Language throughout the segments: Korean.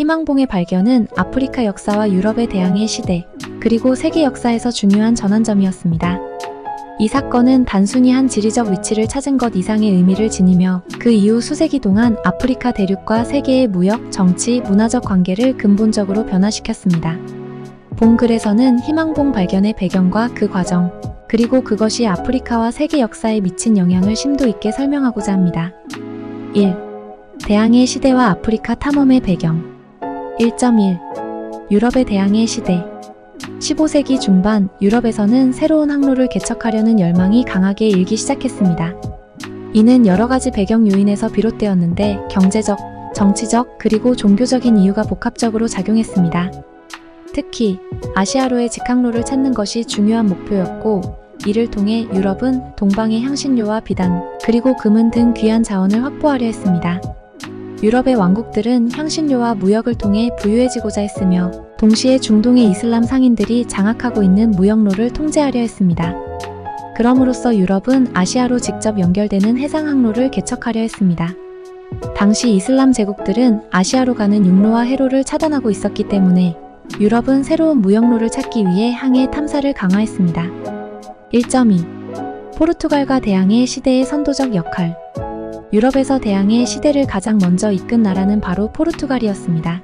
희망봉의 발견은 아프리카 역사와 유럽의 대항해 시대, 그리고 세계 역사에서 중요한 전환점이었습니다. 이 사건은 단순히 한 지리적 위치를 찾은 것 이상의 의미를 지니며 그 이후 수세기 동안 아프리카 대륙과 세계의 무역, 정치, 문화적 관계를 근본적으로 변화시켰습니다. 본 글에서는 희망봉 발견의 배경과 그 과정, 그리고 그것이 아프리카와 세계 역사에 미친 영향을 심도 있게 설명하고자 합니다. 1. 대항해 시대와 아프리카 탐험의 배경 1.1 유럽의 대항해 시대 15세기 중반 유럽에서는 새로운 항로를 개척하려는 열망이 강하게 일기 시작했습니다. 이는 여러 가지 배경 요인에서 비롯되었는데 경제적, 정치적, 그리고 종교적인 이유가 복합적으로 작용했습니다. 특히 아시아로의 직항로를 찾는 것이 중요한 목표였고 이를 통해 유럽은 동방의 향신료와 비단, 그리고 금은 등 귀한 자원을 확보하려 했습니다. 유럽의 왕국들은 향신료와 무역을 통해 부유해지고자 했으며 동시에 중동의 이슬람 상인들이 장악하고 있는 무역로를 통제하려 했습니다. 그럼으로써 유럽은 아시아로 직접 연결되는 해상 항로를 개척하려 했습니다. 당시 이슬람 제국들은 아시아로 가는 육로와 해로를 차단하고 있었기 때문에 유럽은 새로운 무역로를 찾기 위해 항해 탐사를 강화했습니다. 1.2 포르투갈과 대항해 시대의 선도적 역할 유럽에서 대항해 시대를 가장 먼저 이끈 나라는 바로 포르투갈이었습니다.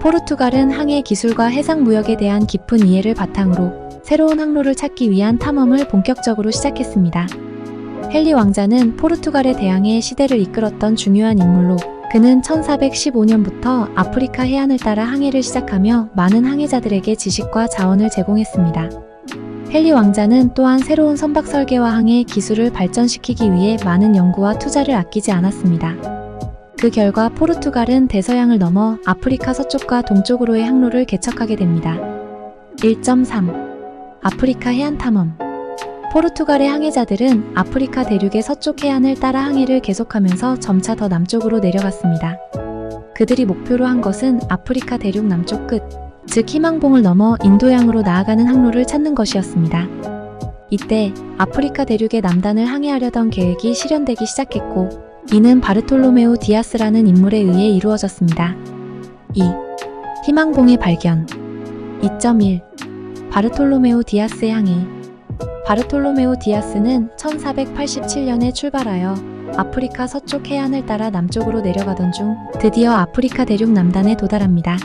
포르투갈은 항해 기술과 해상 무역에 대한 깊은 이해를 바탕으로 새로운 항로를 찾기 위한 탐험을 본격적으로 시작했습니다. 헨리 왕자는 포르투갈의 대항해 시대를 이끌었던 중요한 인물로 그는 1415년부터 아프리카 해안을 따라 항해를 시작하며 많은 항해자들에게 지식과 자원을 제공했습니다. 헨리 왕자는 또한 새로운 선박 설계와 항해 기술을 발전시키기 위해 많은 연구와 투자를 아끼지 않았습니다. 그 결과 포르투갈은 대서양을 넘어 아프리카 서쪽과 동쪽으로의 항로를 개척하게 됩니다. 1.3 아프리카 해안 탐험 포르투갈의 항해자들은 아프리카 대륙의 서쪽 해안을 따라 항해를 계속하면서 점차 더 남쪽으로 내려갔습니다. 그들이 목표로 한 것은 아프리카 대륙 남쪽 끝, 즉 희망봉을 넘어 인도양으로 나아가는 항로를 찾는 것이었습니다. 이때 아프리카 대륙의 남단을 항해하려던 계획이 실현되기 시작했고 이는 바르톨로메오 디아스라는 인물에 의해 이루어졌습니다. 2. 희망봉의 발견 2.1 바르톨로메오 디아스의 항해 바르톨로메오 디아스는 1487년에 출발하여 아프리카 서쪽 해안을 따라 남쪽으로 내려가던 중 드디어 아프리카 대륙 남단에 도달합니다.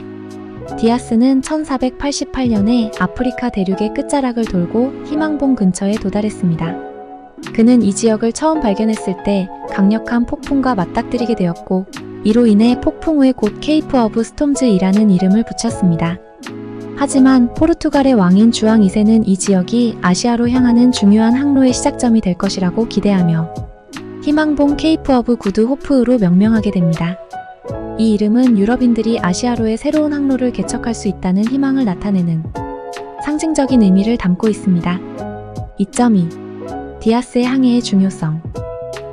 디아스는 1488년에 아프리카 대륙의 끝자락을 돌고 희망봉 근처에 도달했습니다. 그는 이 지역을 처음 발견했을 때 강력한 폭풍과 맞닥뜨리게 되었고 이로 인해 폭풍 후에 곧 케이프 오브 스톰즈이라는 이름을 붙였습니다. 하지만 포르투갈의 왕인 주왕 2세는 이 지역이 아시아로 향하는 중요한 항로의 시작점이 될 것이라고 기대하며 희망봉 케이프 오브 구드 호프로 명명하게 됩니다. 이 이름은 유럽인들이 아시아로의 새로운 항로를 개척할 수 있다는 희망을 나타내는 상징적인 의미를 담고 있습니다. 2.2 디아스의 항해의 중요성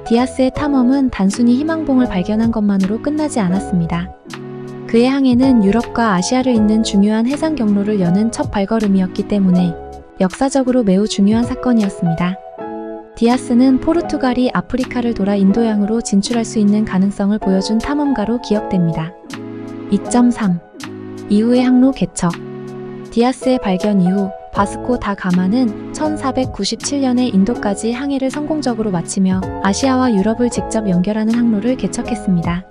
디아스의 탐험은 단순히 희망봉을 발견한 것만으로 끝나지 않았습니다. 그의 항해는 유럽과 아시아를 잇는 중요한 해상 경로를 여는 첫 발걸음이었기 때문에 역사적으로 매우 중요한 사건이었습니다. 디아스는 포르투갈이 아프리카를 돌아 인도양으로 진출할 수 있는 가능성을 보여준 탐험가로 기억됩니다. 2.3 이후의 항로 개척 디아스의 발견 이후 바스코 다 가마는 1497년에 인도까지 항해를 성공적으로 마치며 아시아와 유럽을 직접 연결하는 항로를 개척했습니다.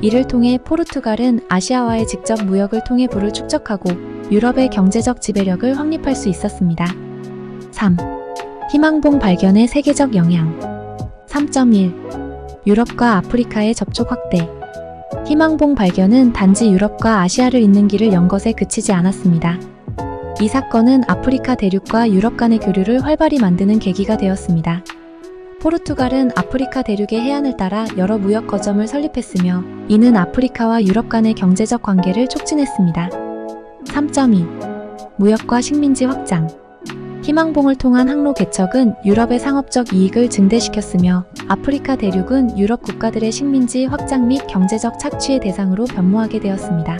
이를 통해 포르투갈은 아시아와의 직접 무역을 통해 부를 축적하고 유럽의 경제적 지배력을 확립할 수 있었습니다. 3. 희망봉 발견의 세계적 영향 3.1 유럽과 아프리카의 접촉 확대 희망봉 발견은 단지 유럽과 아시아를 잇는 길을 연 것에 그치지 않았습니다. 이 사건은 아프리카 대륙과 유럽 간의 교류를 활발히 만드는 계기가 되었습니다. 포르투갈은 아프리카 대륙의 해안을 따라 여러 무역 거점을 설립했으며 이는 아프리카와 유럽 간의 경제적 관계를 촉진했습니다. 3.2 무역과 식민지 확장 희망봉을 통한 항로 개척은 유럽의 상업적 이익을 증대시켰으며 아프리카 대륙은 유럽 국가들의 식민지 확장 및 경제적 착취의 대상으로 변모하게 되었습니다.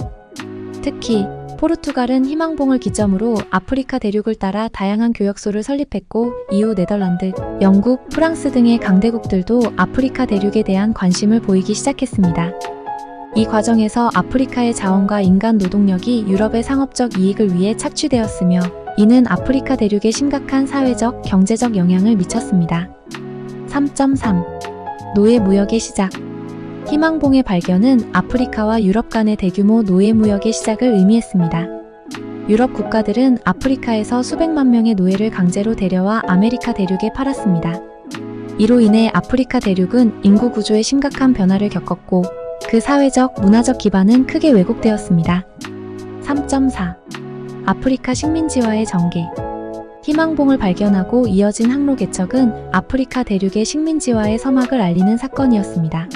특히 포르투갈은 희망봉을 기점으로 아프리카 대륙을 따라 다양한 교역소를 설립했고 이후 네덜란드, 영국, 프랑스 등의 강대국들도 아프리카 대륙에 대한 관심을 보이기 시작했습니다. 이 과정에서 아프리카의 자원과 인간 노동력이 유럽의 상업적 이익을 위해 착취되었으며 이는 아프리카 대륙에 심각한 사회적, 경제적 영향을 미쳤습니다. 3.3 노예 무역의 시작 희망봉의 발견은 아프리카와 유럽 간의 대규모 노예 무역의 시작을 의미했습니다. 유럽 국가들은 아프리카에서 수백만 명의 노예를 강제로 데려와 아메리카 대륙에 팔았습니다. 이로 인해 아프리카 대륙은 인구 구조에 심각한 변화를 겪었고 그 사회적, 문화적 기반은 크게 왜곡되었습니다. 3.4 아프리카 식민지화의 전개 희망봉을 발견하고 이어진 항로 개척은 아프리카 대륙의 식민지화의 서막을 알리는 사건이었습니다.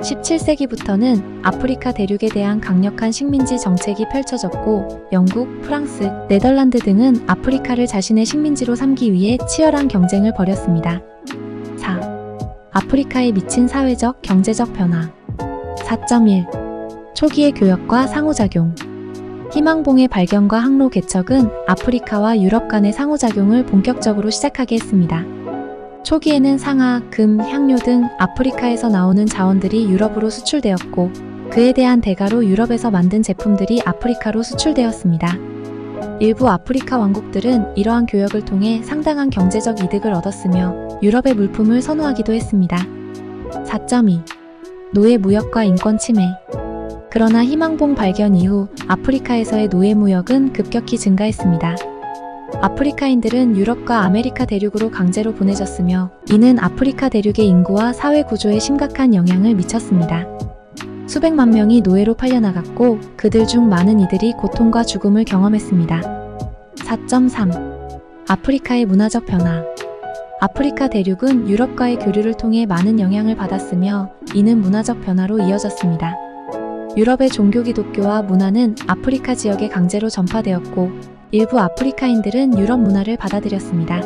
17세기부터는 아프리카 대륙에 대한 강력한 식민지 정책이 펼쳐졌고 영국, 프랑스, 네덜란드 등은 아프리카를 자신의 식민지로 삼기 위해 치열한 경쟁을 벌였습니다. 4. 아프리카에 미친 사회적, 경제적 변화 4.1 초기의 교역과 상호작용 희망봉의 발견과 항로 개척은 아프리카와 유럽 간의 상호작용을 본격적으로 시작하게 했습니다. 초기에는 상하, 금, 향료 등 아프리카에서 나오는 자원들이 유럽으로 수출되었고 그에 대한 대가로 유럽에서 만든 제품들이 아프리카로 수출되었습니다. 일부 아프리카 왕국들은 이러한 교역을 통해 상당한 경제적 이득을 얻었으며 유럽의 물품을 선호하기도 했습니다. 4.2 노예 무역과 인권 침해 그러나 희망봉 발견 이후 아프리카에서의 노예 무역은 급격히 증가했습니다. 아프리카인들은 유럽과 아메리카 대륙으로 강제로 보내졌으며 이는 아프리카 대륙의 인구와 사회 구조에 심각한 영향을 미쳤습니다. 수백만 명이 노예로 팔려나갔고 그들 중 많은 이들이 고통과 죽음을 경험했습니다. 4.3 아프리카의 문화적 변화 아프리카 대륙은 유럽과의 교류를 통해 많은 영향을 받았으며 이는 문화적 변화로 이어졌습니다. 유럽의 종교 기독교와 문화는 아프리카 지역에 강제로 전파되었고 일부 아프리카인들은 유럽 문화를 받아들였습니다.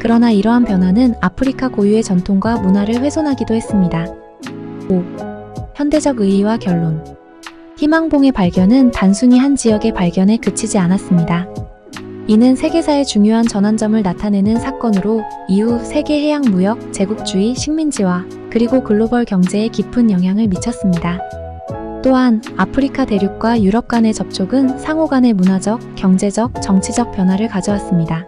그러나 이러한 변화는 아프리카 고유의 전통과 문화를 훼손하기도 했습니다. 5. 현대적 의의와 결론 희망봉의 발견은 단순히 한 지역의 발견에 그치지 않았습니다. 이는 세계사의 중요한 전환점을 나타내는 사건으로 이후 세계 해양 무역, 제국주의, 식민지화, 그리고 글로벌 경제에 깊은 영향을 미쳤습니다. 또한 아프리카 대륙과 유럽 간의 접촉은 상호 간의 문화적, 경제적, 정치적 변화를 가져왔습니다.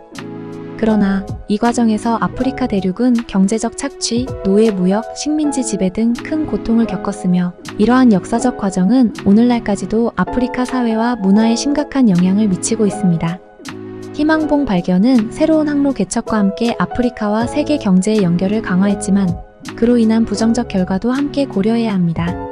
그러나 이 과정에서 아프리카 대륙은 경제적 착취, 노예 무역, 식민지 지배 등 큰 고통을 겪었으며 이러한 역사적 과정은 오늘날까지도 아프리카 사회와 문화에 심각한 영향을 미치고 있습니다. 희망봉 발견은 새로운 항로 개척과 함께 아프리카와 세계 경제의 연결을 강화했지만 그로 인한 부정적 결과도 함께 고려해야 합니다.